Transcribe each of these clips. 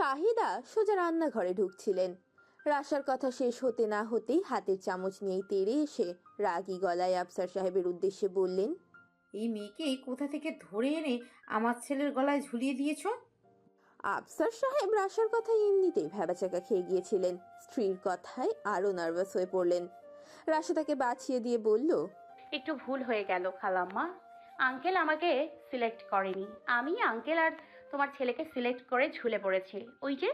শাহিদা সোজা রান্নাঘরে ঢুকছিলেন। রাশার কথা শেষ হতে না হতেই হাতের চামচ নিয়েই তেড়ে এসে রাগী গলায় আফসার সাহেবের উদ্দেশ্যে বললেন এই মেয়েকে কোথা থেকে ধরে এনে আমার ছেলের গলায় ঝুলিয়ে দিয়েছ? আফসার সাহেব রাশার কথা এমনিতেই ভেবাচাকা খেয়ে গিয়েছিলেন। স্ত্রীর কথায় আরও নার্ভাস হয়ে পড়লেন। রাশা তাকে বাঁচিয়ে দিয়ে বলল একটু ভুল হয়ে গেল খালাম্মা। আঙ্কেল আমাকে সিলেক্ট করেনি। আমি আঙ্কেল আর তোমার ছেলেকে সিলেক্ট করে ঝুলে পড়েছে। ওই যে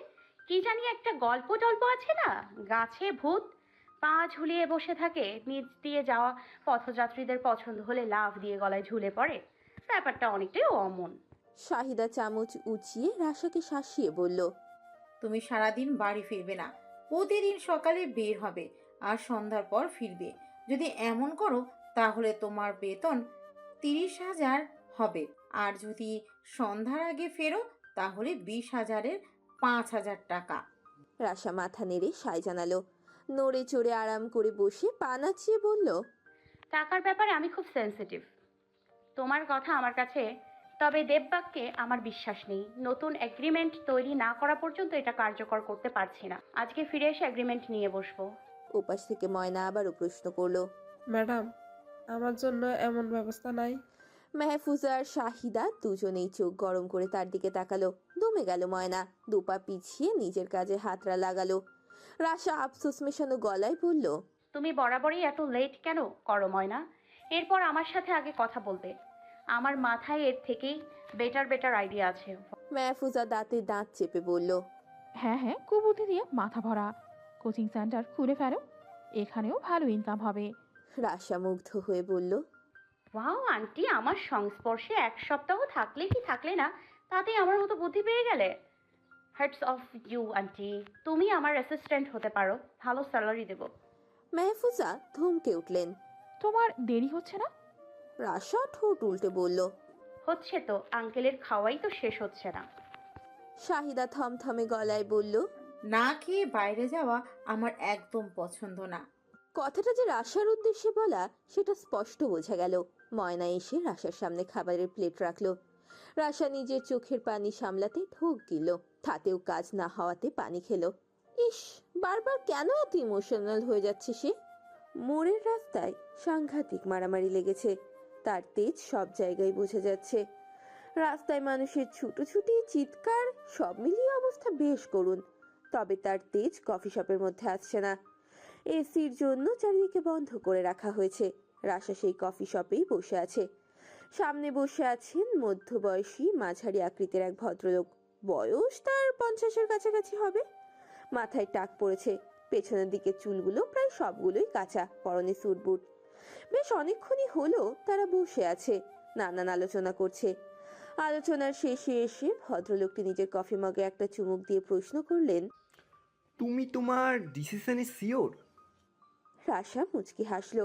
কি জানি একটা গল্প টল্প আছে না? গাছে ভূত পা ঝুলিয়ে বসে থাকে নিচ দিয়ে যাওয়া পথযাত্রীদের পছন্দ হলে লাভ দিয়ে গলায় ঝুলে পড়ে। ব্যাপারটা অনেকটাই অমন। শাহিদা চামচ উঁচিয়ে রাশাকে শাসিয়ে বলল তুমি সারাদিন বাড়ি ফিরবে না। প্রতিদিন সকালে বের হবে আর সন্ধ্যার পর ফিরবে। যদি এমন করো তাহলে তোমার বেতন তিরিশ হাজার হবে। আর যদি সন্ধ্যার আগে ফেরো তাহলে বিশ হাজারের পাঁচ হাজার টাকা। রাশা মাথা নেড়ে সায় জানালো। নড়ে চড়ে আরাম করে বসে পা নাচিয়ে বলল টাকার ব্যাপারে আমি খুব সেনসিটিভ তোমার কথা আমার কাছে তবে দেববাগকে আমার বিশ্বাস নেই। নতুন এগ্রিমেন্ট তৈরি না করা পর্যন্ত এটা কার্যকর করতে পারছি না। আজকে ফিরে এসে এগ্রিমেন্ট নিয়ে বসবো। ওপাশ থেকে ময়না আবারও প্রশ্ন করল ম্যাডাম আমার জন্য এমন ব্যবস্থা নাই। মেহফুজা আর শাহিদা দুজনেই চোখ গরম করে তার দিকে তাকালো। দমে গেল ময়না। দুপা পিছিয়ে নিজের কাজে হাতরা লাগালো। রাশা আফসোস মেশানো গলায় বলল তুমি বরাবরই এত লেট কেন করো ময়না? এরপর আমার সাথে আগে কথা বলবে। আমার মাথায় এর থেকেই বেটার বেটার আইডিয়া আছে। মেহফুজা দাঁতে দাঁত চেপে বলল হ্যাঁ হ্যাঁ কুবুদ্ধি দিয়ে মাথা ভরা। কোচিং সেন্টার খুলে ফেলো। এখানেও ভালো ইনকাম হবে। রাশা মুগ্ধ হয়ে বলল ওয়াও আন্টি আমার সংস্পর্শে এক সপ্তাহ থাকলে কি থাকলে না? তাতে আমার মতো বুদ্ধি পেয়ে গেলে? Hats off you aunty. তুমি আমার অ্যাসিস্ট্যান্ট হতে পারো। ভালো স্যালারি দেবো। মেহফুজা ধমকে উঠলেন। তোমার দেরি হচ্ছে না? রাশা ঠোঁট উল্টে বলল। হচ্ছে তো আঙ্কেলের খাওয়াই তো শেষ হচ্ছে না। শাহিদা থমথমে গলায় বলল না খেয়ে বাইরে যাওয়া আমার একদম পছন্দ না। কথাটা যে রাশার উদ্দেশ্যে বলা সেটা স্পষ্ট বোঝা গেল। ময়না এসে রাশার সামনে খাবারের প্লেট রাখল। রাশা নিজের চোখের পানি সামলাতে ঢোক গিল তাতেও কাজ না হওয়াতে পানি খেলো। ইস, বারবার কেন এত ইমোশনাল হয়ে যাচ্ছে সে? মোড়ের রাস্তায় সাংঘাতিক মারামারি লেগেছে। তার তেজ সব জায়গায় বোঝা যাচ্ছে। রাস্তায় মানুষের ছুটোছুটি, চিৎকার, সব মিলিয়ে অবস্থা বেশ করুন তবে তার তেজ কফি শপের মধ্যে আসছে না। এসির জন্য চারিদিকে বন্ধ করে রাখা হয়েছে। রাশা সেই কফি শপেই বসে আছে। সামনে বসে আছেন মধ্যবয়সী মাঝারি আকৃতির এক ভদ্রলোক। বয়স তার পঞ্চাশের কাছাকাছি হবে। মাথায় টাক পড়েছে। পেছনের দিকে চুলগুলো প্রায় সবগুলোই কাঁচা পরনে স্যুট বুট বেশ অনেকক্ষণই হলো তারা বসে আছে নানান আলোচনা করছে। আলোচনার শেষে এসে ভদ্রলোকটি নিজের কফি মগে একটা চুমুক দিয়ে প্রশ্ন করলেন তুমি তোমার ডিসিশনে শিওর রাশা মুচকি হাসলো।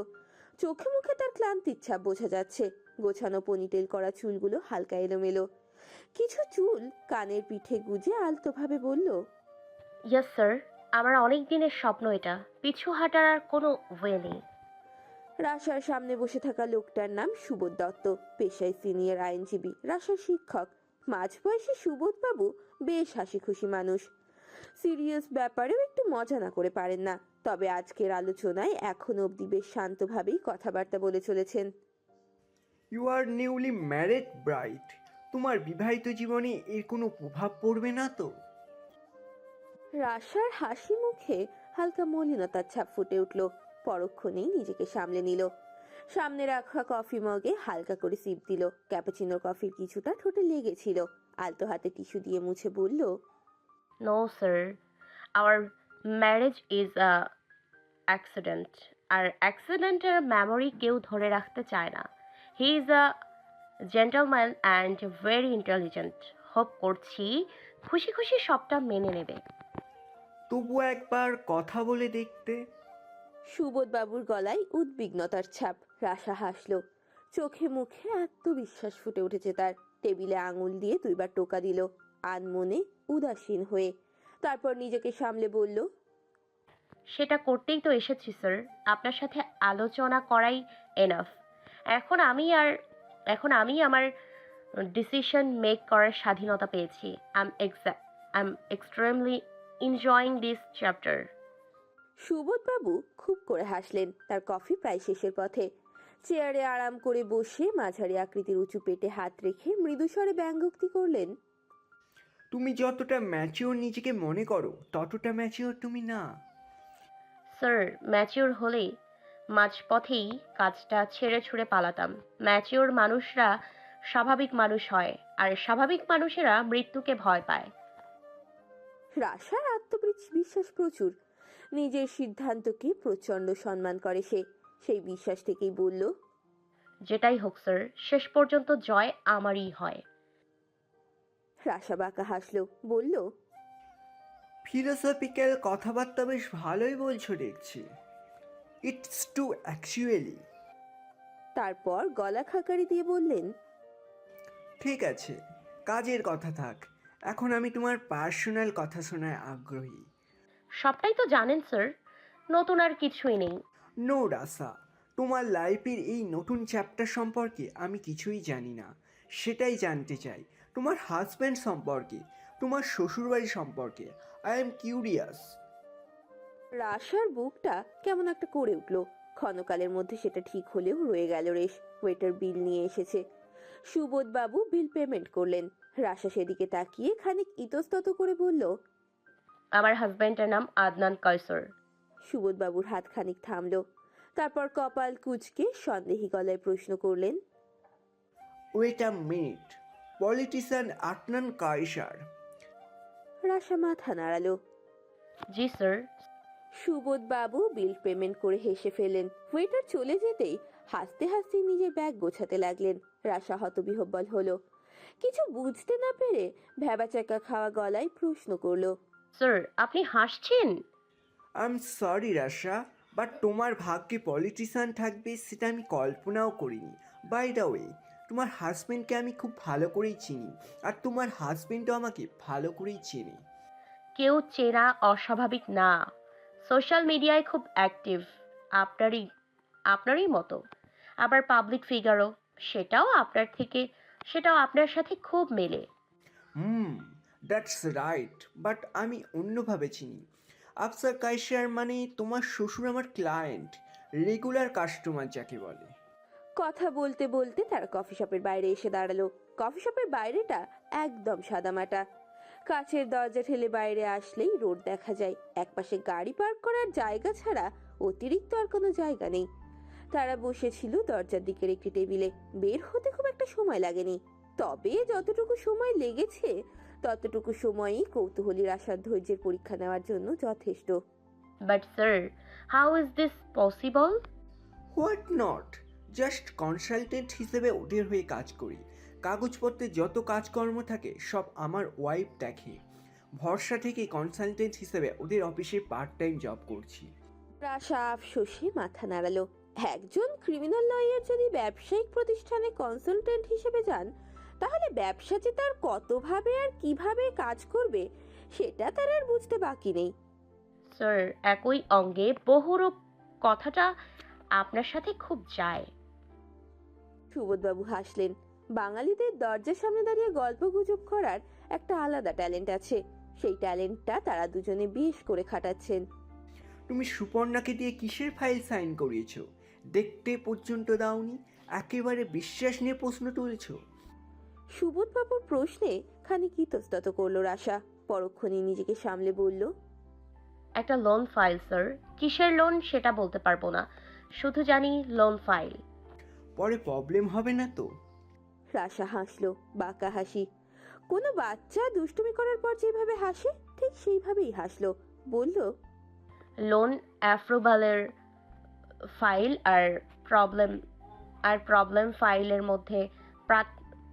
চোখে মুখে তার ক্লান্তির ছাপ বোঝা যাচ্ছে। গোছানো পনিটেল করা চুলগুলো হালকা এলোমেলো। কিছু চুল কানের পিঠে গুজে আলতোভাবে বলল ইয়েস স্যার আমার অনেক দিনের স্বপ্ন এটা। পিছু হাঁটার আর কোনো ওয়ে নেই। রাশার সামনে বসে থাকা লোকটার নাম সুবোধ দত্ত পেশায় সিনিয়র আইনজীবী রাশার শিক্ষক। মাঝবয়সী সুবোধ বাবু বেশ হাসি খুশি মানুষ। সিরিয়াস ব্যাপারেও একটু মজা না করে পারেন না। তবে আজকের আলোচনায় এখন অবধি বেশ শান্তভাবেই কথাবার্তা বলে চলেছেন। You are newly married bright তোমার বিবাহিত জীবনে এর কোনো প্রভাব পড়বে না তো? রাশার হাসি মুখে হালকা মলিনতার ছাপ ফুটে উঠল। পরক্ষণেই নিজেকে সামলে নিল। সামনে রাখা কফি মগে হালকা করে সিপ দিল। ক্যাপাচিনো কফির কিছুটা ঠোঁটে লেগেছিল। আলতো হাতে টিস্যু দিয়ে মুছে বলল no sir our marriage is a accident আর অ্যাক্সিডেন্টের মেমোরি কেউ ধরে রাখতে চায় না। He is a gentleman and very intelligent hope করছি খুশি খুশি সবটা মেনে নেবে। তবু একবার কথা বলে দেখতে। সুবোধ বাবুর গলায় উদ্বিগ্নতার ছাপ। রাশা হাসলো। চোখে মুখে আত্মবিশ্বাস ফুটে উঠেছে তার। টেবিলে আঙুল দিয়ে দুইবার টোকা দিল। আনমনে উদাসীন হয়ে তারপর নিজেকে সামলে বলল সেটা করতেই তো এসেছি স্যার। আপনার সাথে আলোচনা করাই এনাফ এখন আমি আর এখন আমি আমার ডিসিশন মেক করার স্বাধীনতা পেয়েছি। আম I am extremely enjoying this chapter সুবোধবাবু খুব করে হাসলেন। তার কফি প্রায় শেষের পথে। চেয়ারে আরাম করে বসে মাঝারি আকৃতির উঁচু পেটে হাত রেখে মৃদুস্বরে ব্যঙ্গোক্তি করলেন তুমি যতটা ম্যাচিওর নিজেকে মনে করো ততটা ম্যাচিওর তুমি না। স্যার ম্যাচিওর হলেই মাঝপথেই কাজটা ছেড়ে ছুড়ে পালাতাম। ম্যাচিওর মানুষরা স্বাভাবিক মানুষ হয় আর স্বাভাবিক মানুষেরা মৃত্যুকে ভয় পায়। রাশার আত্মবিশ্বাস প্রচুর। নিজের সিদ্ধান্তকে প্রচণ্ড সম্মান করে সে। সেই বিশ্বাস থেকেই বলল যেটাই হোক স্যার শেষ পর্যন্ত জয় আমারই হয়। রাশা বাঁকা হাসলো বলল ফিলোসফিক্যাল কথাবার্তা বেশ ভালোই বলছো দেখছি। ইটস টু অ্যাকচুয়ালি তারপর গলা খাকারি দিয়ে বললেন ঠিক আছে কাজের কথা থাক। এখন আমি তোমার পার্সোনাল কথা শোনায় আগ্রহী। সবটাই তো জানেন স্যার। নতুন আর কিছুই নেই। নো রাসা তোমার লাইফের এই নতুন চ্যাপ্টার সম্পর্কে আমি কিছুই জানি না। সেটাই জানতে চাই। তোমার হাজব্যান্ড সম্পর্কে তোমার শ্বশুরবাড়ি সম্পর্কে আই এম কিউরিয়াস রাশার বুকটা কেমন একটা করে উঠল। ক্ষণকালের মধ্যে সেটা ঠিক হলেও রয়ে গেল রেশ ওয়েটার বিল নিয়ে এসেছে। সুবোধবাবু বিল পেমেন্ট করলেন। রাশা সেদিকে তাকিয়ে খানিক ইতস্তত করে বলল আমার হাজব্যান্ডের নাম আদনান কয়সর। সুবোধবাবুর হাত খানিক থামল। তারপর কপাল কুচকে সন্দেহী গলায় প্রশ্ন করলেন wait a minute politician Adnan Kaisar Rasha মাথা নাড়ালো জি স্যার। সুবোধ বাবু বিল পেমেন্ট করে হেসে ফেলেন ওয়েটার চলে যেতেই হাসতে হাসতে নিজের ব্যাগ গোছাতে লাগলেন। রাশা হতবিহব্বল হলো। কিছু বুঝতে না পেরে ভ্যাবাচাকা খাওয়া গলায় প্রশ্ন করল। স্যার আপনি হাসছেন? I am sorry Rasha but তোমার ভাগ্যে পলিটিশিয়ান থাকবে সেটা আমি কল্পনাও করিনি। বাই দ্য ওয়ে তোমার হাজব্যান্ডকে আমি খুব ভালো করেই চিনি আর তোমার হাজব্যান্ডও আমাকে ভালো করেই চেনে। কেউ চেনা অস্বাভাবিক না। সোশ্যাল মিডিয়ায় খুব অ্যাক্টিভ আপনারই আপনারই মতো। আবার পাবলিক ফিগারও সেটাও আপনার থেকে সেটাও আপনার সাথে খুব মেলে। হুম দ্যাটস রাইট বাট আমি অন্যভাবে চিনি। আফসার কাইসার মানে তোমার শ্বশুর আমার ক্লায়েন্ট রেগুলার কাস্টমার যাকে বলে। কথা বলতে বলতে তারা কফি শপের বাইরে এসে দাঁড়াল। কফি শপের বাইরেটা একদম সাদামাটা। কাছের দরজা ঠেলে বাইরে আসলেই রোড দেখা যায়। একপাশে গাড়ি পার্ক করার জায়গা ছাড়া অতিরিক্ত আর কোনো জায়গা নেই। তারা বসেছিল দরজার দিকের একটি টেবিলে। বের হতে খুব একটা সময় লাগেনি। তবে যতটুকু সময় লেগেছে ততটুকু সময়ই কৌতূহলীর আশার ধৈর্যের পরীক্ষা নেওয়ার জন্য যথেষ্ট। But sir how is this possible what not just consultant হিসেবে ওদের হয়ে কাজ করি। কাগজপত্রে যত কাজকর্ম থাকে সব আমার ওয়াইফ দেখে। ভরসা থেকে কনসালটেন্ট হিসেবে ওদের অফিসে পার্ট টাইম জব করছি। রাশা আফসোসে মাথা নাড়ালো। একজন ক্রিমিনাল লয়ার যদি ব্যবসায়িক প্রতিষ্ঠানে কনসালটেন্ট হিসেবে যান তাহলে ব্যবসা যে তার কতভাবে আর কীভাবে কাজ করবে সেটা তার আর বুঝতে বাকি নেই। স্যার একই অঙ্গে বহুরূপ কথাটা আপনার সাথে খুব যায়। সুবোধবাবু হাসলেন। বাঙালিদের দরজার সামনে দাঁড়িয়ে গল্প গুজব করার একটা আলাদা ট্যালেন্ট আছে। সেই ট্যালেন্টটা তারা দুজনে বেশ করে খাটাচ্ছেন। তুমি সুপর্ণাকে দিয়ে কিসের ফাইল সাইন করিয়েছো? দেখতে পর্যন্ত দাওনি একেবারে বিশ্বাস নিয়ে প্রশ্ন তুলছো। সুবোধবাবুর প্রশ্নে খানিক ইতস্তত করল রাশা পরক্ষণে নিজেকে সামলে বলল একটা লোন ফাইল স্যার কিসের লোন সেটা বলতে পারব না। শুধু জানি লোন ফাইল পরে প্রবলেম হবে না তো? রাশা হাসলো বাঁকা হাসি। কোনো বাচ্চা দুষ্টুমি করার পর যেভাবে হাসে ঠিক সেইভাবেই হাসলো। বলল লোন অ্যাপ্রুভালের ফাইল আর প্রবলেম আর প্রবলেম ফাইলের মধ্যে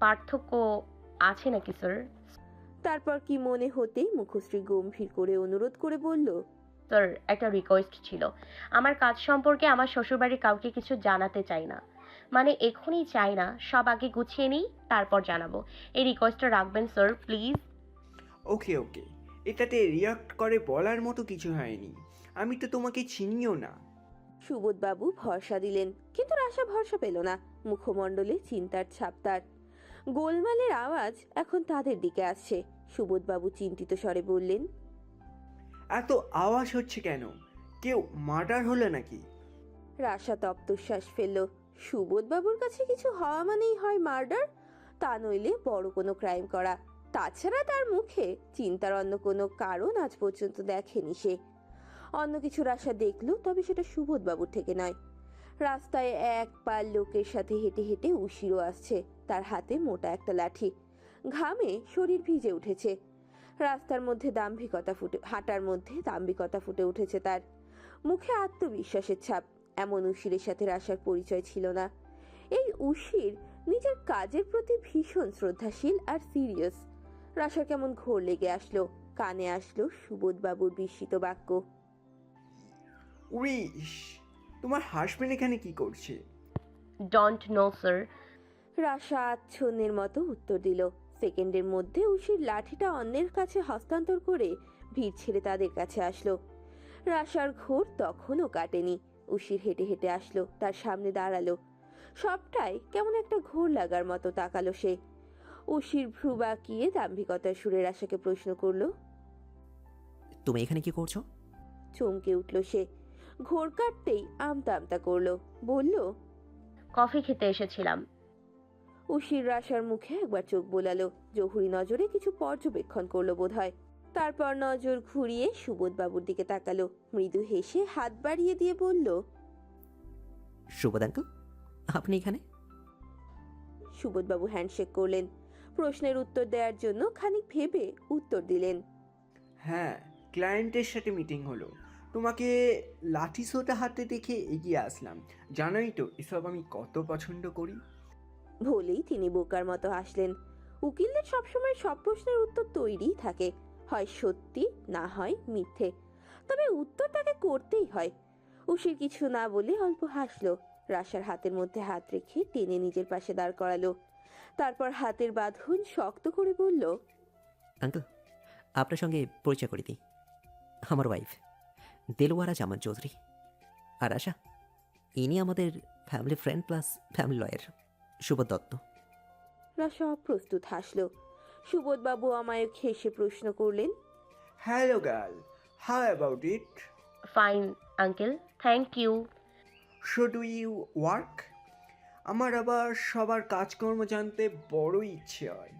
পার্থক্য আছে নাকি স্যার তারপর কি মনে হতেই মুখশ্রী গম্ভীর করে অনুরোধ করে বলল স্যার একটা রিকোয়েস্ট ছিল। আমার কাজ সম্পর্কে আমার শ্বশুরবাড়ির কাউকে কিছু জানাতে চাই না। মানে এখনই চাই না সব আগে গুছিয়ে নিই তারপর জানাব। এই রিকোয়েস্টটা রাখবেন স্যার প্লিজ ওকে ওকে এটাতে রিয়াক্ট করে বলার মতো কিছু হয়নি। আমি তো তোমাকে চিনিও না। সুবোধবাবু ভরসা দিলেন কিন্তু আশা ভরসা পেল না মুখমণ্ডলে চিন্তার ছাপ তার। গোলমালের আওয়াজ এখন তাদের দিকে আসছে। সুবোধবাবু চিন্তিত স্বরে বললেন এত আওয়াজ হচ্ছে কেন? কেউ মার্ডার হলো নাকি? রাশা তপ্তশ্বাস ফেলল। সুবোধবাবুর কাছে কিছু হওয়া মানেই হয় মার্ডার, তা নইলে বড় কোনো ক্রাইম করা। তাছাড়া তার মুখে চিন্তার অন্য কোনো কারণ আজ পর্যন্ত দেখেনি সে। অন্য কিছু আশা দেখল, তবে সেটা সুবোধবাবুর থেকে নয়। রাস্তায় এক পাল লোকের সাথে হেঁটে হেঁটে উশিরও আসছে, তার হাতে মোটা একটা লাঠি। ঘামে শরীর ভিজে উঠেছে। রাস্তার মধ্যে দাম্ভিকতা ফুটে, হাঁটার মধ্যে দাম্ভিকতা ফুটে উঠেছে তার। মুখে আত্মবিশ্বাসের ছাপ। এমন উশিরের সাথে রাশার পরিচয় ছিল না। এই উশির নিজের কাজের প্রতি ভীষণ শ্রদ্ধাশীল আর সিরিয়াস রাশার কেমন ঘোর লেগে আসলো কানে আসলো সুবোধবাবুর বিস্মিত বাক্য। উইশ তোমার হাসবেন্ড এখানে কি করছে? ডোন্ট নো স্যার রাশা আচ্ছন্নের মতো উত্তর দিল। সেকেন্ডের মধ্যে উশির লাঠিটা অন্যের কাছে হস্তান্তর করে ভিড় ছেড়ে তাদের কাছে আসলো। রাশার ঘোর তখনও কাটেনি। উশির হেঁটে হেঁটে আসলো তার সামনে দাঁড়াল। সবটাই কেমন একটা ঘোর লাগার মতো তাকালো সে। উশির ভ্রু বাঁকিয়ে দাম্ভিকতার সুরের আশাকে প্রশ্ন করল তুমি এখানে কি করছ? চমকে উঠল সে। ঘোর কাটতেই আমতা আমতা করল বলল কফি খেতে এসেছিলাম। উশির রাশার মুখে একবার চোখ বোলালো। জহুরি নজরে কিছু পর্যবেক্ষণ করল বোধহয়। তারপর নজর ঘুরিয়ে সুবোধবাবুর দিকে তাকালো। মৃদু হেসে হাত বাড়িয়ে দিয়ে বলল সুবোধ আঙ্কেল আপনি এখানে? সুবোধবাবু হ্যান্ডশেক করলেন। প্রশ্নের উত্তর দেওয়ার জন্য খানিক ভেবে উত্তর দিলেন হ্যাঁ ক্লায়েন্টের সাথে মিটিং হলো। তোমাকে লাঠি সোটা হাতে দেখে এগিয়ে আসলাম। জানোই তো এসব আমি কত পছন্দ করি। বলেই তিনি বোকার মতো হাসলেন। উকিলদের সবসময় সব প্রশ্নের উত্তর তৈরিই থাকে। হয় সত্যি না হয় মিথ্যে। তবে উত্তর তাকে করতেই হয়। উশির কিছু না বলে অল্প হাসলো। রাশার হাতের মধ্যে হাত রেখে টেনে নিজের পাশে দাঁড় করালো। তারপর হাতের বাঁধন শক্ত করে বলল আঙ্কেল আপনার সঙ্গে পরিচয় করে দিই। আমার ওয়াইফ দেলোয়ারা জামান চৌধুরী। আর আশা ইনি আমাদের family friend plus family lawyer Subodh Dutta. Rasha অপ্রস্তুত হাসলো। সুবোধবাবু আমায়ক হেসে প্রশ্ন করলেন hello girl how about it fine uncle thank you so do you work আমার আবার সবার কাজকর্ম জানতে বড় ইচ্ছে হয়।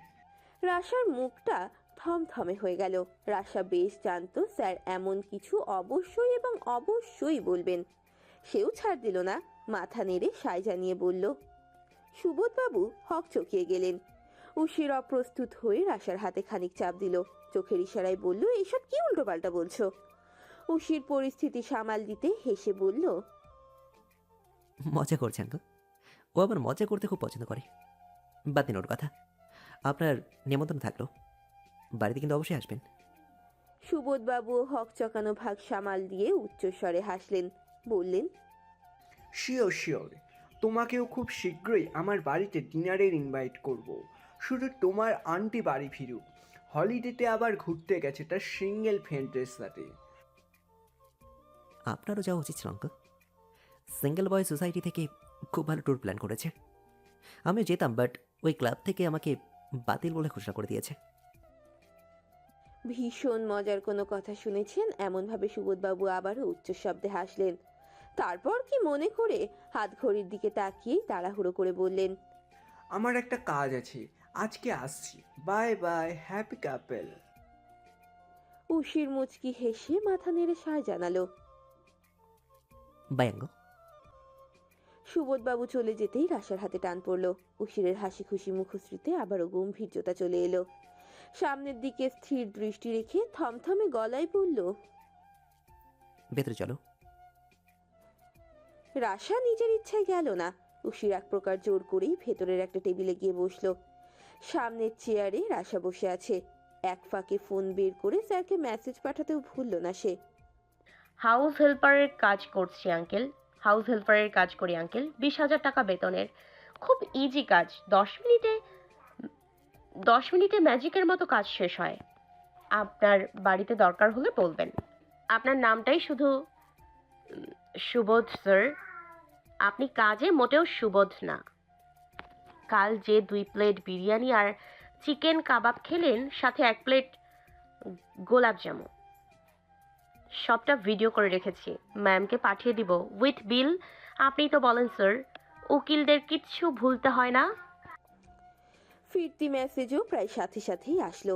রাশার মুখটা থমথমে হয়ে গেল। রাশা বেশ জানতো স্যার এমন কিছু অবশ্যই এবং অবশ্যই বলবেন। সেও ছাড় দিল না। মাথা নেড়ে সায় জানিয়ে বলল সুবোধবাবু হক চকিয়ে গেলেন। উশির অপ্রস্তুত হয়ে রাশার হাতে খানিক চাপ দিল। চোখের ইশারায় বলল এসব কি উল্টোপাল্টা বলছো? উশির পরিস্থিতি সামাল দিতে হেসে বলল মজা করছে আঙ্কেল ও আবার মজা করতে খুব পছন্দ করে। বাদ দিন ওর কথা। আপনার নিমন্ত্রণ থাকল। বাড়িতে কিন্তু অবশ্যই আসবেন। সুবোধবাবু হক চকানো ভাগ সামাল দিয়ে উচ্চস্বরে হাসলেন বললেন শিওর শিওর। তোমাকেও খুব শীঘ্রই আমার বাড়িতে ডিনারের ইনভাইট করব। শুধু তোমার আন্টি বাড়ি ফিরুক। হলিডেতে আবার ঘুরতে গেছে তার সিঙ্গেল ফ্রেন্ডের সাথে আপনারও যাওয়া উচিত ছিল আঙ্কেল। সিঙ্গেল বয় সোসাইটি থেকে খুব ভালো ট্যুর প্ল্যান করেছে। আমিও যেতাম বাট ওই ক্লাব থেকে আমাকে বাতিল বলে ঘোষণা করে দিয়েছে। ভীষণ মজার কোনো কথা শুনেছেন এমনভাবে সুবোধবাবু আবারও উচ্চ শব্দে হাসলেন। তারপর কি মনে করে হাত ঘড়ির দিকে তাকিয়ে তাড়াহুড়ো করে বললেন আমার একটা কাজ আছে। আজকে আসছি। Bye bye happy couple. উশির মুচকি হেসে মাথা নেড়ে সায় জানালো আঙ্কেল সুবোধবাবু চলে যেতেই রাশার হাতে টান পড়ল। উশিরের হাসি খুশি মুখশ্রীতে আবারও গম্ভীর্যতা চলে এলো। সামনের দিকে স্থির দৃষ্টি রেখে থমথমে গলায় বলল ভেতরে চলো। রাশা নিজের ইচ্ছায় গেল না। উশির এক প্রকার জোর করেই ভেতরের একটা টেবিলে গিয়ে বসল। সামনের চেয়ারে রাশা বসে আছে। এক ফাঁকে ফোন বের করে স্যারকে মেসেজ পাঠাতেও ভুলল না সে। হাউস হেল্পারের কাজ করছি আঙ্কেল হাউস হেল্পারের কাজ করি আঙ্কেল বিশ হাজার টাকা বেতনের। খুব ইজি কাজ। দশ মিনিটে দশ মিনিটে ম্যাজিকের মতো কাজ শেষ হয়। আপনার বাড়িতে দরকার হলে বলবেন। আপনার নামটাই শুধু সুবোধ স্যার আপনি কাজে মোটেও সুবোধ না। কাল যে দুই প্লেট বিরিয়ানি আর চিকেন কাবাব খেলেন সাথে এক প্লেট গোলাপ জামু। সবটা ভিডিও করে রেখেছি। ম্যামকে পাঠিয়ে দিব। উইথ বিল আপনি তো বলেন স্যার উকিলদের কিচ্ছু ভুলতে হয় না। ফিরতি মেসেজও প্রায় সাথে সাথেই আসলো।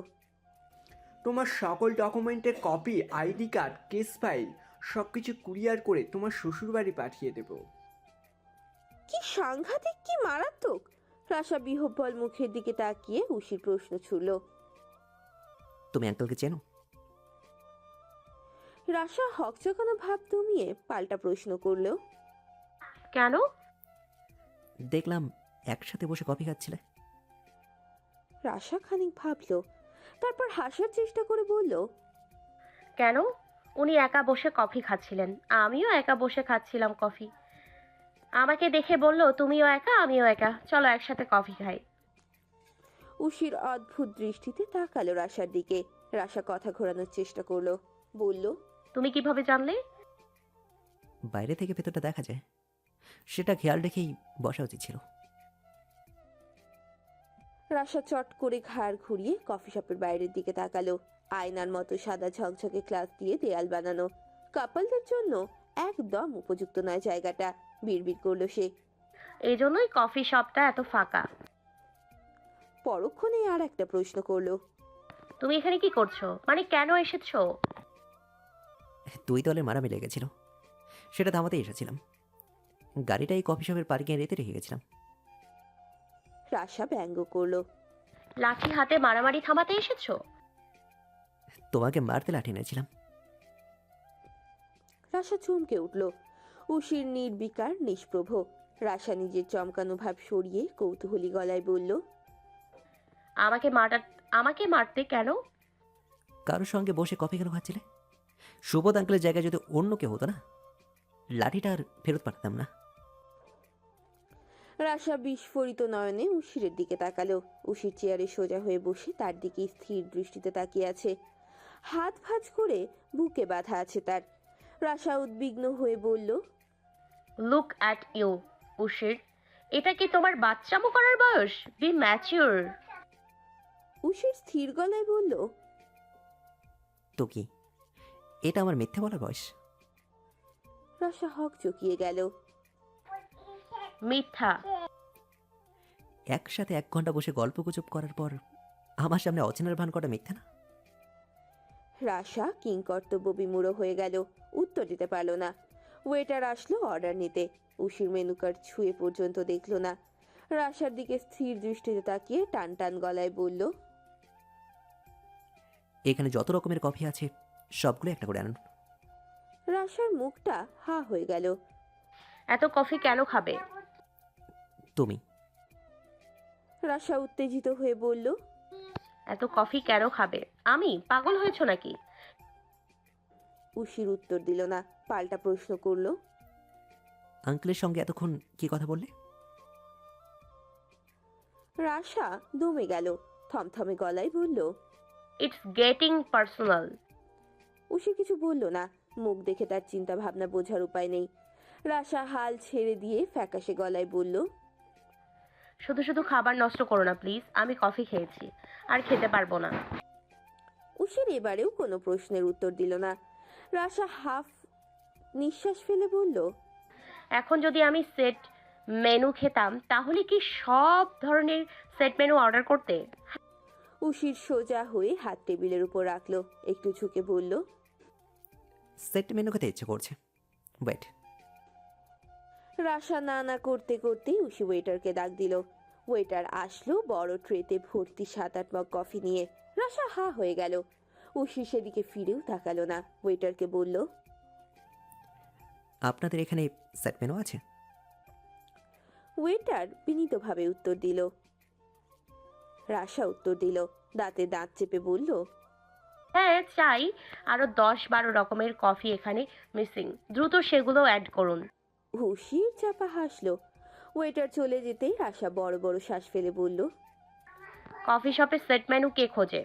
তোমার সকল ডকুমেন্টের copy ID card case file সব কিছু কুরিয়ার করে তোমার শ্বশুরবাড়ি পাঠিয়ে দেবো। কি সাংঘাতিক কি মারাত্মক। রাশা বিহব্বল মুখের দিকে তাকিয়ে উশির প্রশ্ন ছুড়ল তুমি আঙ্কেলকে চেনো? রাশা হকচকানো ভাব দমিয়ে পাল্টা প্রশ্ন করল কেন? দেখলাম একসাথে বসে কফি খাচ্ছিলে। রাশা খানিক ভাবলো তারপর হাসার চেষ্টা করে বলল কেন? উনি একা বসে কফি খাচ্ছিলেন আমিও একা বসে খাচ্ছিলাম কফি। আমাকে দেখে বলল তুমিও একা আমিও একা। চলো একসাথে কফি খাই। উশির অদ্ভুত দৃষ্টিতে তাকালো রাশার দিকে। রাশা কথা ঘোরানোর চেষ্টা করল। বলল তুমি কীভাবে জানলে? বাইরে থেকে ভেতরটা দেখা যায়। সেটা খেয়াল রেখেই বসা উচিত ছিল। রাশা চট করে ঘাড় ঘুরিয়ে কফি শপের বাইরের দিকে তাকালো। আয়নার মতো সাদা ঝকঝকে ক্লাস দিয়ে দেয়াল বানানো। কাপলদের জন্য একদম উপযুক্ত নয় জায়গাটা বিড়বিড় করল সে। এই জন্যই কফি শপটা এত ফাঁকা। পরক্ষণে আর একটা প্রশ্ন করল। তুমি এখানে কি করছ? মানে কেন এসেছ? দুই দলের মারামি লেগেছিল। সেটা থামাতে এসেছিলাম। গাড়িটা এই কফি শপের পার্কিংয়ে রেতে রেখে গেছিলাম। রাশা ব্যঙ্গ করল। লাঠি হাতে মারামারি থামাতে এসেছ? তোমাকে মারতে লাঠি এনেছিলাম। রাশা চমকে উঠল। উশির নির্বিকার নিষ্প্রভ। রাশা নিজের চমকানো ভাব সরিয়ে কৌতূহলী গলায় বলল আমাকে মারা আমাকে মারতে কেন? কারোর সঙ্গে বসে কফি কেন খাচ্ছিলে? সুবোধ আঙ্কেলের জায়গায় যদি অন্য কেউ হতো না লাঠিটা আর ফেরত পাঠাতাম না। রাশা বিস্ফোরিত নয়নে উশিরের দিকে তাকালো। উশির চেয়ারে সোজা হয়ে বসে তার দিকে স্থির দৃষ্টিতে তাকিয়ে আছে। হাত ভাঁজ করে বুকে বাঁধা আছে তার। রাশা উদ্বিগ্ন হয়ে বলল লুক অ্যাট ইউ উশির এটা কি তোমার বাচ্চামো করার বয়স? বি ম্যাচিওর উশির স্থির গলায় বলল তো কি? এটা আমার মিথ্যে বলার বয়স? রাশা হক চকিয়ে গেল মিথ্যা। একসাথে এক ঘণ্টা বসে গল্প গুজব করার পর আমার সামনে অচেনার ভান করা মিথ্যা না? রাশা কিংকর্তব্য বিমূঢ় হয়ে গেল উত্তর দিতে পারল না। ওয়েটার আসলো অর্ডার নিতে। উশির মেনু কার্ড ছুঁয়ে পর্যন্ত দেখল না। রাশার দিকে স্থির দৃষ্টিতে তাকিয়ে টান টান গলায় বলল এখানে যত রকমের কফি আছে সবগুলো একটা করে আনুন। রাশার মুখটা হা হয়ে গেল। এত কফি কেন খাবে? তুমি। রাশা উত্তেজিত হয়ে বলল এত কফি কেন খাবে? আমি পাগল হয়েছো নাকি? উশির উত্তর দিল না পাল্টা প্রশ্ন করল। আঙ্কেলের সঙ্গে এতক্ষণ কি কথা বললে? রাশা দমে গেল থমথমে গলায় বলল ইটস গেটিং পার্সোনাল উশি কিছু বলল না মুখ দেখে তার চিন্তা ভাবনা বোঝার উপায় নেই। রাশা হাল ছেড়ে দিয়ে ফ্যাকাশে গলায় বলল শুধু শুধু খাবার নষ্ট করো না প্লিজ আমি কফি খেয়েছি। আর খেতে পারব না। উশির এবারেও কোনো প্রশ্নের উত্তর দিল না। রাশা হাফ নিঃশ্বাস ফেলে বলল এখন যদি আমি সেট মেনু খেতাম তাহলে কি সব ধরনের সেট মেনু অর্ডার করতে? উশির সোজা হয়ে হাত টেবিলের উপর রাখল একটু ঝুঁকে বলল সেট মেনু খেতে ইচ্ছে করছে। ওয়েট রাশা না না করতে করতেই উশি ওয়েটারকে ডাক দিল ওয়েটার আসলো বড় ট্রেতে ভর্তি সাত আট মগ কফি নিয়ে। রাশা হা হয়ে গেল। উশি সেদিকে ফিরেও তাকালো না। ওয়েটারকে বলল আপনাদের এখানে সেট মেনু আছে? ওয়েটার বিনীতভাবে উত্তর দিল। রাশা উত্তর দিল দাঁতে দাঁত চেপে বলল হ্যাঁ চাই। আরও দশ বারো রকমের কফি এখানে মিসিং দ্রুত সেগুলো অ্যাড করুন। হুশির চাপা হাসলো। ওয়েটার চলে যেতেই রাশা বড় বড় শ্বাস ফেলে বলল কফি শপে সেট মেনু কে খোঁজে?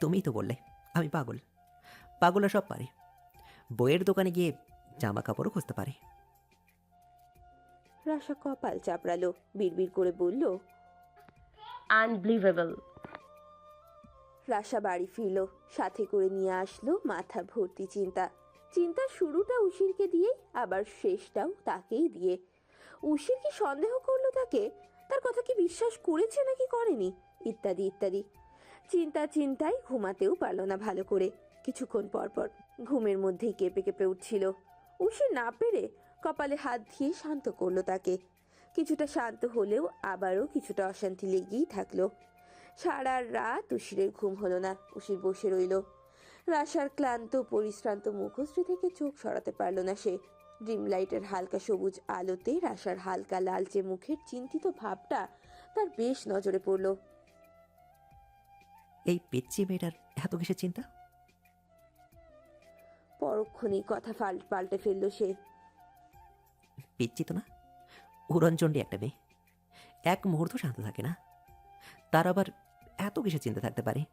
তুমিই তো বললে আমি পাগল। পাগলা সব পারে। বইয়ের দোকানে গিয়ে জামা কাপড়ও খুঁজতে পারে। রাশা কপাল চাপড়ালো বিড়বিড় করে বলল আনবিলিভেবল রাশা বাড়ি ফিরল সাথে করে নিয়ে আসলো মাথা ভর্তি চিন্তা। চিন্তা শুরুটা উশিরকে দিয়ে আবার শেষটাও তাকেই দিয়ে। উশির কি সন্দেহ করল তাকে? তার কথা কি বিশ্বাস করেছে নাকি করেনি? ইত্যাদি ইত্যাদি। চিন্তা চিন্তায় ঘুমাতেও পারল না ভালো করে। কিছুক্ষণ পর পর ঘুমের মধ্যেই কেঁপে কেঁপে উঠছিল। উশির না পেরে কপালে হাত দিয়ে শান্ত করল তাকে। কিছুটা শান্ত হলেও আবারও কিছুটা অশান্তি লেগেই থাকল। সারা রাত উশিরের ঘুম হলো না, উশির বসে রইল। রাশার ক্লান্ত, পরিশ্রান্ত মুখশ্রী থেকে চোখ সরাতে পারল না সে। ড্রিম লাইটের হালকা সবুজ আলোতে রাশার হালকা লালচে মুখের চিন্তিত ভাবটা তার বেশ নজরে পড়ল। এই পিচ্ছি মেয়েটার এত কিসের চিন্তা? পরক্ষণেই কথা ফাল পাল্টে ফেলল সে। পিচ্ছি তো না উড়নচণ্ডী একটা মেয়ে। এক মুহূর্ত শান্ত থাকে না তার আবার এত কিসের চিন্তা থাকতে পারে?